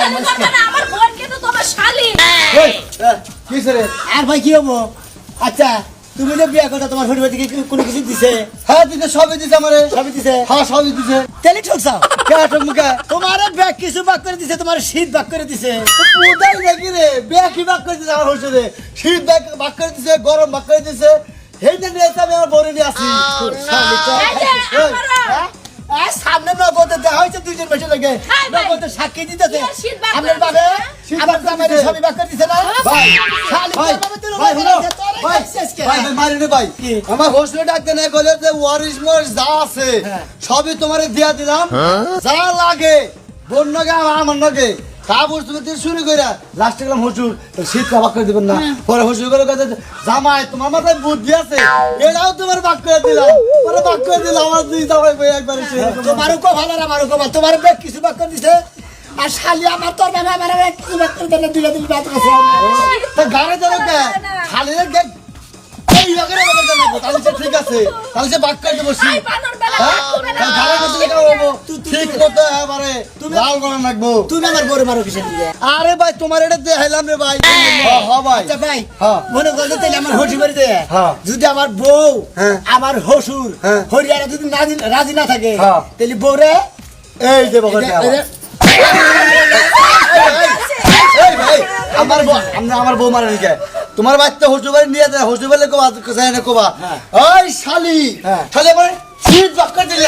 শালি করবে না, আমার বোন কিন্তু তোমার শালি। কি রে আর ভাই কি হব? আচ্ছা তুমি যে বিয়ে কথা তোমার থেকে কোনো কিছু দিছে? হ্যাঁ সবই দিছে আমারে। সবই দিছে? হ্যাঁ সবই দিছে। তেলে ঠকছাও কে আটক তোমার ব্যাগ কিছু বাক করে দিছে তোমার শীত বাক করে দিছে। উদাই নাকি রে? ব্যাগ কি বাক করে দিছে আমার হচ্ছে শীত ব্যাগ বাক করে দিছে গরম বাক করে দিছে। হেইটা নিয়ে এসে আমি আমার বরে নিয়ে আসি। হ্যাঁ? সামনে নগদে দেখা হয়েছে দুইজন বসে লাগে হাই নগদে সাক্ষী দিতেছে আপনার বাবে আমার বাক জামাইরে দিছে। সবই বাক করে দিছে না ভাই, ভাই। আমার হোস্টেলে ডাকতে না গেলে যে ওয়ারিশ যা আছে হ্যাঁ। সবই তোমার দিয়া দিলাম যা লাগে বন্য গা আমার আমার নগে তা বস্তু দিয়ে শুরু করে লাস্টে গেলাম হসুর শীত বাক করে দিবেন না। পরে কথা জামাই তোমার মাথায় বুদ্ধি আছে। এটাও তোমার বাক করে দিলাম। পরে বাক করে দিলাম আমার দুই জামাই বই একবার তোমারও কো আর আমারও কো তোমার ব্যাগ কিছু বাক করে দিছে। আর শালি আমার তোর আমার কিছু বাক করে দিলে বাত তা গাড়ি কে ঠিক আছে। তাহলে সে বাক করে দেবো ঠিক মতো এবারে লাল করে রাখব তুমি আমার বড় মারো কিসের দিকে আরে ভাই তোমার এটা দেখাইলাম রে ভাই হ্যাঁ, ভাই আচ্ছা ভাই। মনে করতে তাহলে আমার হসুর বাড়িতে। যদি আমার বউ হ্যাঁ। আমার হসুর হ্যাঁ। হরিয়ারা যদি রাজি না থাকে। তাহলে বউরে এই যে আমার আমরা আমার বউ মারে নিকে তোমার বাচ্চা হসু বাড়ি নিয়ে যায় হসু বাড়ি কোবা কোথায় না কোবা ওই শালি। শালি মানে শীত বাক করে দিলি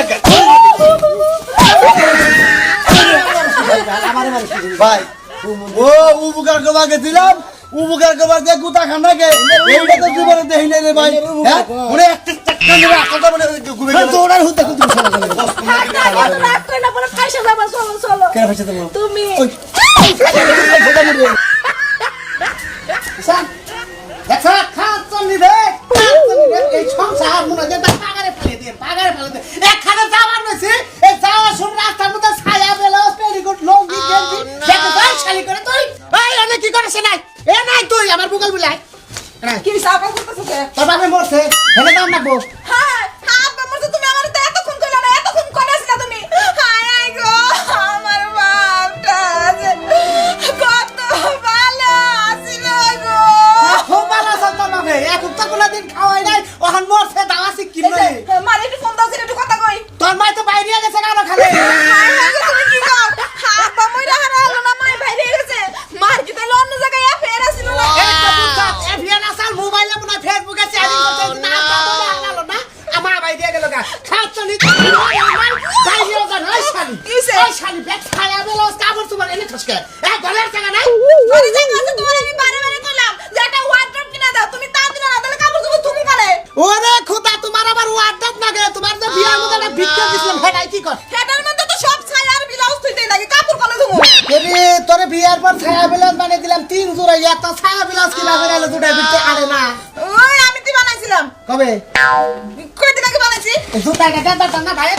ভাই ও উপকার করবাকে দিলাম উপকার করবার দিয়ে গুতা খান্নাকে এইটা তো জীবনে দেখি নাই রে ভাই হ্যাঁ মনে একটা চাক্কা মেরে আকালটা মানে ঘুরে হ্যাঁ, গেল দৌড়ার হুতে কিন্তু চলে গেল। রাগ করে না, বলে ফাঁসে যাব, চলো, চলো। কেন ফাঁসে দেবো? তুমি এই সংসার মনে হয় পাগারে ফেলে দিয়ে পাগারে ফেলে দিয়ে খুব ভালো আছে তোর বাপে এক এখন তো দিন খাওয়াই নাই ওখান মরছে। ভাই দিয়ে গেল গা খাত চলি বাইরে ওজন ওই শালি? ওই শালি ব্যাগ খায়া বেলো কাপড় তোমার এনে ঠসকে এ গলের জায়গা নাই ঘরে যাই আছে, তোমার আমি বারে বারে কইলাম যে একটা wardrobe কিনে দাও, তুমি তা দিলে না, তাহলে কাপড় চোপড় তুমি কালে? ওরে খোদা তোমার আবার ওয়ার্ডাপ লাগে তোমার যে বিয়ার মধ্যে একটা ভিক্ষা দিছিলাম হেডাই কি কর সেটার মধ্যে তো সব ছায়া আর ব্লাউজ তুইতেই লাগে, কাপড় কালে ধুবো। এরে তোরে বিয়ার পর ছায়া বিলাস বানিয়ে দিলাম তিন জোড়া এত ছায়া বিলাস কিনা করে এলো দুটাই ভিক্ষা আরে না ওই তুই বানাইছিলাম কবে? কয়দিন আগে বানাইছি? দুটাই টাকা না ভাই